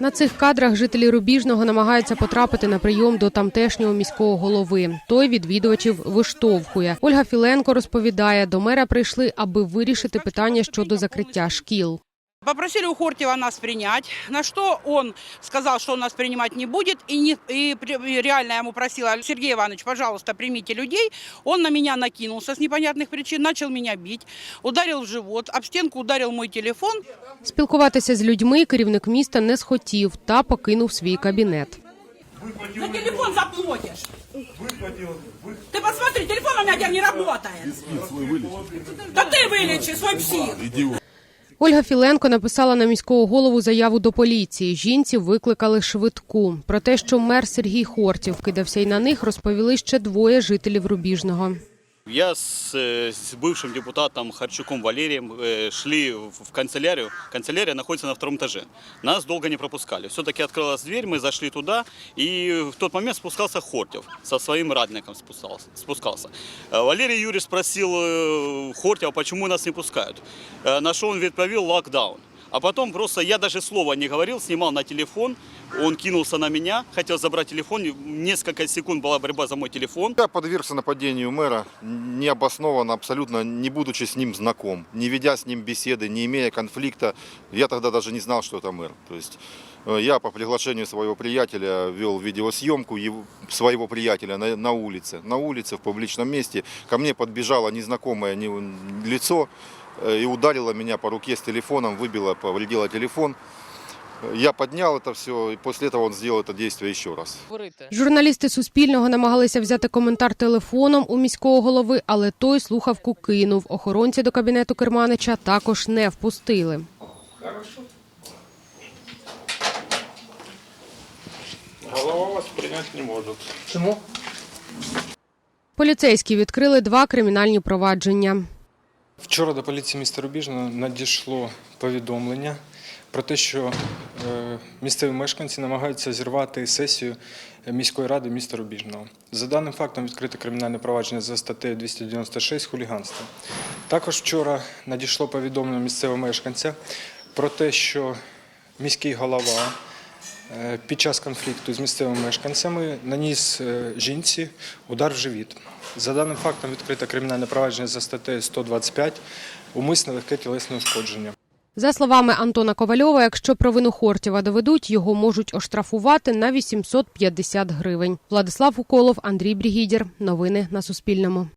На цих кадрах жителі Рубіжного намагаються потрапити на прийом до тамтешнього міського голови. Той відвідувачів виштовхує. Ольга Філенко розповідає, до мера прийшли, аби вирішити питання щодо закриття шкіл. Попросили у Хортьева нас принять, на что он сказал, что он нас принимать не будет. И, не, и при- и реально я ему просила, Сергей Иванович, пожалуйста, примите людей. Он на меня накинулся с непонятных причин, начал меня бить, ударил в живот, об стенку ударил мой телефон. Спілкуватися з людьми керівник міста не схотів та покинув свій кабінет. За телефон заплатишь. Ты посмотри, телефон у меня теперь не работает. Да ты вылечи свой псих. Ольга Філенко написала на міського голову заяву до поліції. Жінці викликали швидку. Про те, що мер Сергій Хортів кидався й на них, розповіли ще двоє жителів Рубіжного. Я с, э, с бывшим депутатом Харчуком Валерием э, шли в в канцелярию. Канцелярия находится на втором этаже. Нас долго не пропускали. Все-таки открылась дверь, мы зашли туда, и в тот момент спускался Хортев. Со своим радником спускался. спускался. Э, Валерий Юрьевич спросил э, Хортева, почему нас не пускают. Э, На что он відповів локдаун. А потом просто я даже слова не говорил, снимал на телефон. Он кинулся на меня, хотел забрать телефон. Несколько секунд была борьба за мой телефон. Я подвергся нападению мэра необоснованно, абсолютно не будучи с ним знаком, не ведя с ним беседы, не имея конфликта. Я тогда даже не знал, что это мэр. То есть э, я по приглашению своего приятеля вел видеосъемку его- своего приятеля на, на улице. На улице, в публичном месте. Ко мне подбежало незнакомое не- лицо и ударило меня по руке с телефоном, выбило, повредило телефон. Я поднял это все, и после этого он сделал это действие еще раз. Журналісти Суспільного намагалися взяти коментар телефоном у міського голови, але той слухавку кинув. Охоронці до кабінету Керманича також не впустили. Голова вас принять не может. Поліцейські відкрили два кримінальні провадження. Вчора до поліції міста Рубіжного надійшло повідомлення про те, що е, місцеві мешканці намагаються зірвати сесію міської ради міста Рубіжного. За даним фактом відкрите кримінальне провадження за статтею 296 хуліганство. Також вчора надійшло повідомлення місцевого мешканця про те, що міський голова під час конфлікту з місцевими мешканцями наніс е, жінці удар в живіт. За даним фактом відкрите кримінальне провадження за статтею 125 умисне легке тілесне ушкодження. За словами Антона Ковальова, якщо провину Хортєва доведуть, його можуть оштрафувати на 850 гривень. Владислав Уколов, Андрій Брігідір. Новини на Суспільному.